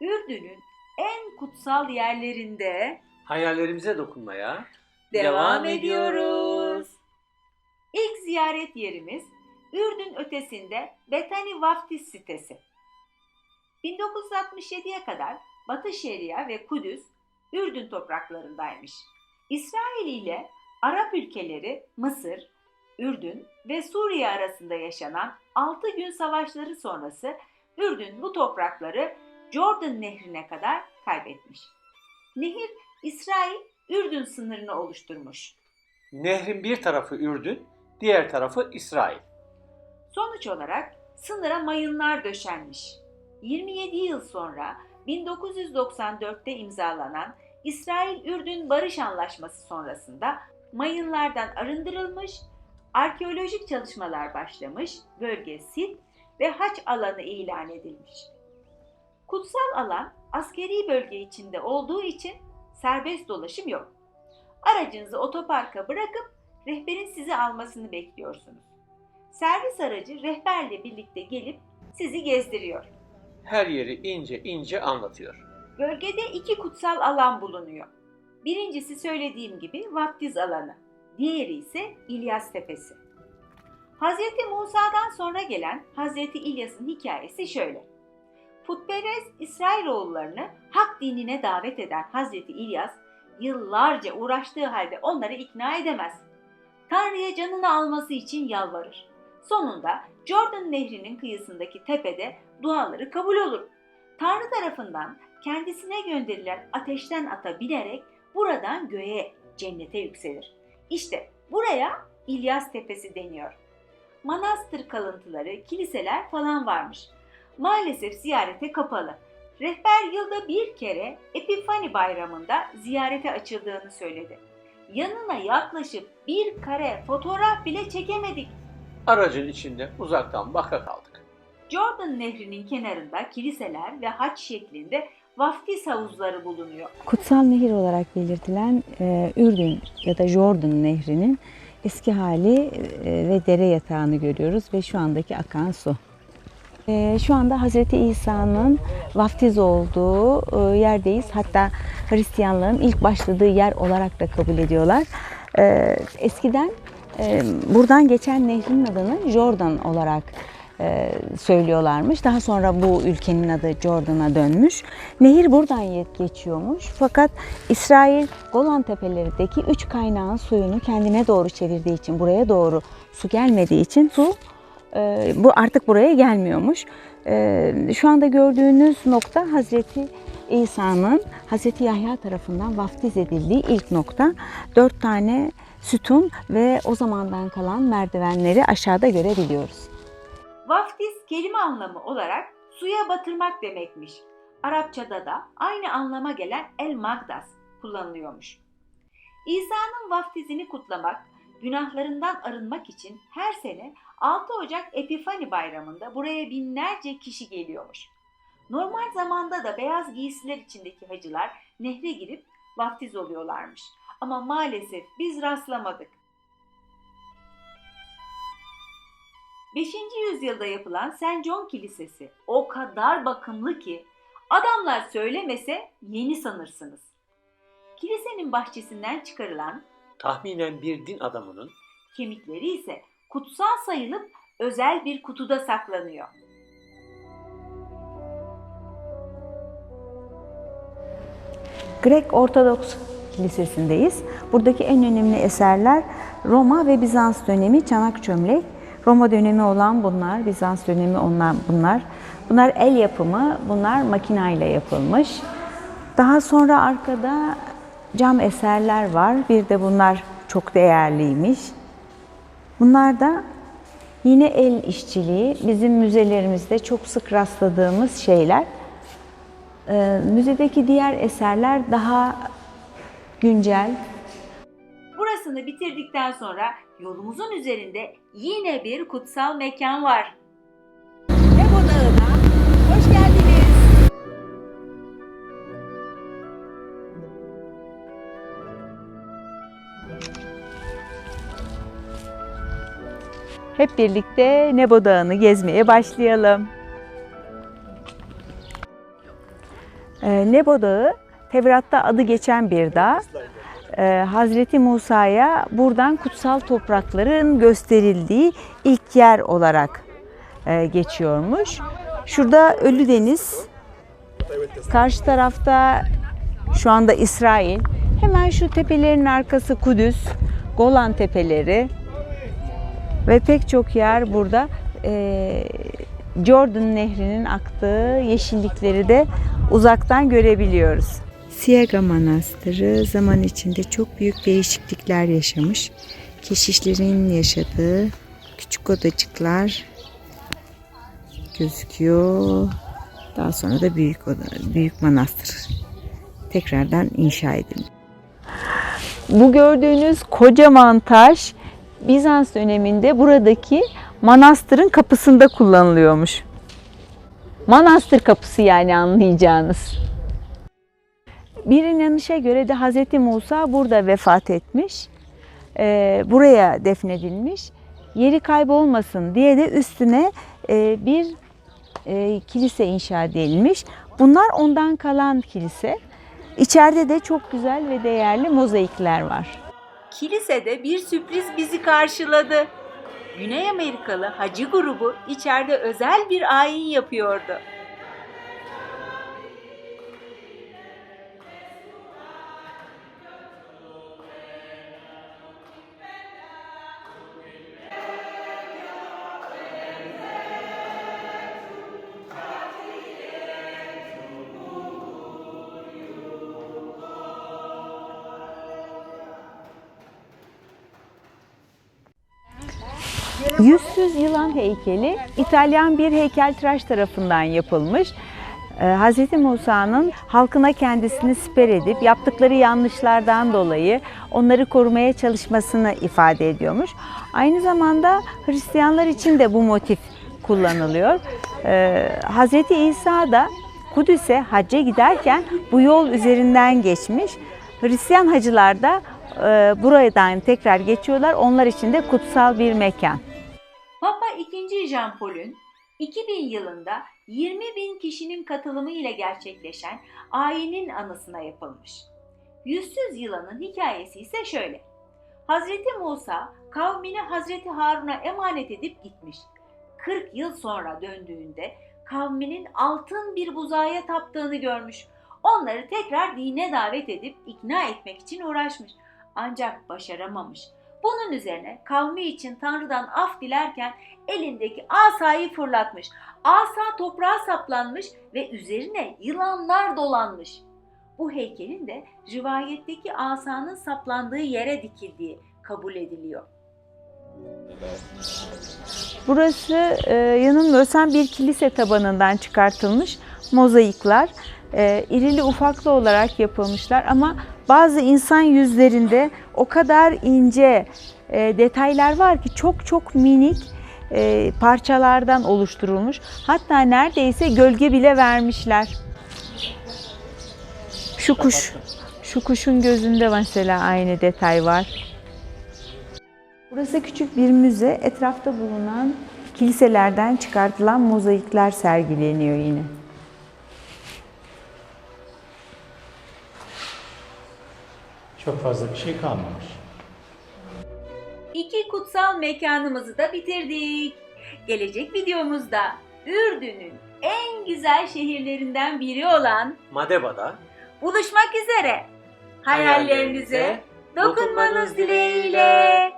Ürdün'ün en kutsal yerlerinde Hayallerimize dokunmaya devam, ediyoruz. İlk ziyaret yerimiz Ürdün ötesinde Betani Vaftiz sitesi. 1967'ye kadar Batı Şeria ve Kudüs Ürdün topraklarındaymış. İsrail ile Arap ülkeleri Mısır, Ürdün ve Suriye arasında yaşanan 6 gün savaşları sonrası Ürdün bu toprakları Jordan Nehri'ne kadar kaybetmiş. Nehir İsrail Ürdün sınırını oluşturmuş. nehrin bir tarafı Ürdün, diğer tarafı İsrail. Sonuç olarak sınıra mayınlar döşenmiş. 27 yıl sonra 1994'te imzalanan İsrail-Ürdün Barış Anlaşması sonrasında mayınlardan arındırılmış, arkeolojik çalışmalar başlamış, bölge sit ve haç alanı ilan edilmiş. Kutsal alan askeri bölge içinde olduğu için serbest dolaşım yok. Aracınızı otoparka bırakıp rehberin sizi almasını bekliyorsunuz. Servis aracı rehberle birlikte gelip sizi gezdiriyor. Her yeri ince ince anlatıyor. Bölgede iki kutsal alan bulunuyor. Birincisi söylediğim gibi vaftiz alanı. Diğeri ise İlyas Tepesi. Hazreti Musa'dan sonra gelen Hazreti İlyas'ın hikayesi şöyle. Putperest İsrailoğullarını hak dinine davet eden Hazreti İlyas yıllarca uğraştığı halde onları ikna edemez. Tanrı'ya canını alması için yalvarır. Sonunda Jordan Nehri'nin kıyısındaki tepede duaları kabul olur. Tanrı tarafından kendisine gönderilen ateşten ata binerek buradan göğe, cennete yükselir. İşte buraya İlyas Tepesi deniyor. Manastır kalıntıları, kiliseler falan varmış. Maalesef ziyarete kapalı. Rehber yılda bir kere Epifani bayramında ziyarete açıldığını söyledi. Yanına yaklaşıp bir kare fotoğraf bile çekemedik. Aracın içinde uzaktan baka kaldık. Jordan Nehri'nin kenarında kiliseler ve haç şeklinde vaftiz havuzları bulunuyor. Kutsal nehir olarak belirtilen e, Ürdün ya da Jordan Nehri'nin eski hali e, ve dere yatağını görüyoruz ve şu andaki akan su. E, şu anda Hazreti İsa'nın vaftiz olduğu e, yerdeyiz. Hatta Hristiyanlığın ilk başladığı yer olarak da kabul ediyorlar. E, eskiden e, buradan geçen nehrin adını Jordan olarak e, söylüyorlarmış. Daha sonra bu ülkenin adı Jordan'a dönmüş. Nehir buradan geçiyormuş. Fakat İsrail Golan Tepelerindeki üç kaynağın suyunu kendine doğru çevirdiği için, buraya doğru su gelmediği için su e, bu artık buraya gelmiyormuş. E, şu anda gördüğünüz nokta Hazreti İsa'nın Hazreti Yahya tarafından vaftiz edildiği ilk nokta. Dört tane sütun ve o zamandan kalan merdivenleri aşağıda görebiliyoruz. Vaftiz kelime anlamı olarak suya batırmak demekmiş. Arapçada da aynı anlama gelen el magdas kullanılıyormuş. İsa'nın vaftizini kutlamak, günahlarından arınmak için her sene 6 Ocak Epifani bayramında buraya binlerce kişi geliyormuş. Normal zamanda da beyaz giysiler içindeki hacılar nehre girip vaftiz oluyorlarmış. Ama maalesef biz rastlamadık. 5. yüzyılda yapılan St. John Kilisesi o kadar bakımlı ki adamlar söylemese yeni sanırsınız. Kilisenin bahçesinden çıkarılan Tahminen bir din adamının kemikleri ise kutsal sayılıp özel bir kutuda saklanıyor. Grek Ortodoks Kilisesi'ndeyiz. Buradaki en önemli eserler Roma ve Bizans dönemi çanak çömlek. Roma dönemi olan bunlar, Bizans dönemi onlar bunlar. Bunlar el yapımı, bunlar makinayla yapılmış. Daha sonra arkada cam eserler var. Bir de bunlar çok değerliymiş. Bunlar da yine el işçiliği. Bizim müzelerimizde çok sık rastladığımız şeyler. Ee, müzedeki diğer eserler daha güncel. Burasını bitirdikten sonra yolumuzun üzerinde yine bir kutsal mekan var. Hep birlikte Nebo Dağı'nı gezmeye başlayalım. Ee, Nebo Dağı, Tevrat'ta adı geçen bir dağ. Ee, Hazreti Musa'ya buradan kutsal toprakların gösterildiği ilk yer olarak e, geçiyormuş. Şurada Ölü Deniz, karşı tarafta şu anda İsrail, hemen şu tepelerin arkası Kudüs, Golan Tepeleri ve pek çok yer burada. Ee, Jordan Nehri'nin aktığı yeşillikleri de uzaktan görebiliyoruz. Siaga Manastırı zaman içinde çok büyük değişiklikler yaşamış. Keşişlerin yaşadığı küçük odacıklar gözüküyor. Daha sonra da büyük oda, büyük manastır tekrardan inşa edildi. Bu gördüğünüz kocaman taş Bizans döneminde buradaki manastırın kapısında kullanılıyormuş. Manastır kapısı yani anlayacağınız. Bir inanışa göre de Hz. Musa burada vefat etmiş. Ee, buraya defnedilmiş. Yeri kaybolmasın diye de üstüne e, bir e, kilise inşa edilmiş. Bunlar ondan kalan kilise. İçeride de çok güzel ve değerli mozaikler var. Kilisede bir sürpriz bizi karşıladı. Güney Amerikalı hacı grubu içeride özel bir ayin yapıyordu. Yüzsüz yılan heykeli İtalyan bir heykeltıraş tarafından yapılmış. Ee, Hz. Musa'nın halkına kendisini siper edip yaptıkları yanlışlardan dolayı onları korumaya çalışmasını ifade ediyormuş. Aynı zamanda Hristiyanlar için de bu motif kullanılıyor. Ee, Hz. İsa da Kudüs'e hacca giderken bu yol üzerinden geçmiş. Hristiyan hacılar da e, buradan tekrar geçiyorlar. Onlar için de kutsal bir mekan. II. Jean Paul'ün 2000 yılında 20 bin kişinin katılımı ile gerçekleşen ayinin anısına yapılmış. Yüzsüz yılanın hikayesi ise şöyle. Hazreti Musa kavmini Hazreti Harun'a emanet edip gitmiş. 40 yıl sonra döndüğünde kavminin altın bir buzağıya taptığını görmüş. Onları tekrar dine davet edip ikna etmek için uğraşmış. Ancak başaramamış. Bunun üzerine kavmi için Tanrı'dan af dilerken elindeki asayı fırlatmış. Asa toprağa saplanmış ve üzerine yılanlar dolanmış. Bu heykelin de rivayetteki asanın saplandığı yere dikildiği kabul ediliyor. Burası e, yanılmıyorsam bir kilise tabanından çıkartılmış mozaikler. E, irili ufaklı olarak yapılmışlar ama bazı insan yüzlerinde o kadar ince e, detaylar var ki çok çok minik e, parçalardan oluşturulmuş. Hatta neredeyse gölge bile vermişler. Şu kuş, şu kuşun gözünde mesela aynı detay var. Burası küçük bir müze. Etrafta bulunan kiliselerden çıkartılan mozaikler sergileniyor yine. Çok fazla bir şey kalmamış. İki kutsal mekanımızı da bitirdik. Gelecek videomuzda Ürdün'ün en güzel şehirlerinden biri olan Madeba'da buluşmak üzere. Hayallerinize dokunmanız dileğiyle.